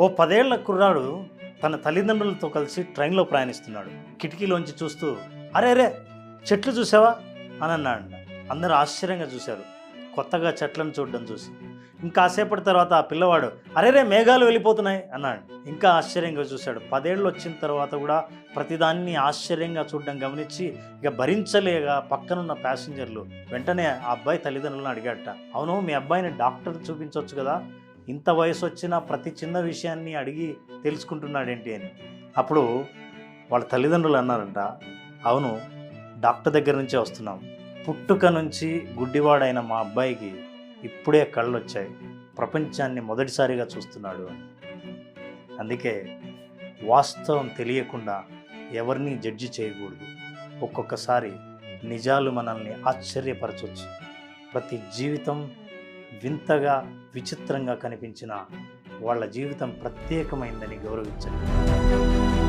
ఓ పదేళ్ళ కుర్రాడు తన తల్లిదండ్రులతో కలిసి ట్రైన్లో ప్రయాణిస్తున్నాడు. కిటికీలోంచి చూస్తూ అరే అరే చెట్లు చూసావా? అని అన్నాడు అందరూ ఆశ్చర్యంగా చూశారు. కొత్తగా చెట్లను చూడడం చూసి. ఇంకాసేపటి తర్వాత ఆ పిల్లవాడు అరే రే మేఘాలు వెళ్ళిపోతున్నాయి అన్నాడు. ఇంకా ఆశ్చర్యంగా చూశాడు. పదేళ్ళు వచ్చిన తర్వాత కూడా ప్రతిదాన్ని ఆశ్చర్యంగా చూడడం గమనించి ఇక భరించలేక పక్కనున్న ప్యాసింజర్లు వెంటనే ఆ అబ్బాయి తల్లిదండ్రులను అడిగాడట. అవును మీ అబ్బాయిని డాక్టర్ చూపించవచ్చు కదా? ఇంత వయసు వచ్చినా ప్రతి చిన్న విషయాన్ని అడిగి తెలుసుకుంటున్నాడేంటి అని. అప్పుడు వాళ్ళ తల్లిదండ్రులు అన్నారంట అవును డాక్టర్ దగ్గర నుంచే వస్తున్నాం. పుట్టుక నుంచి గుడ్డివాడైన మా అబ్బాయికి ఇప్పుడే కళ్ళు వచ్చాయి ప్రపంచాన్ని మొదటిసారిగా చూస్తున్నాడు అని. అందుకే వాస్తవం తెలియకుండా ఎవరిని జడ్జి చేయకూడదు. ఒక్కొక్కసారి నిజాలు మనల్ని ఆశ్చర్యపరచవచ్చు ప్రతి జీవితం వింతగా విచిత్రంగా కనిపించిన వాళ్ళ జీవితం ప్రత్యేకమైందని గౌరవించండి.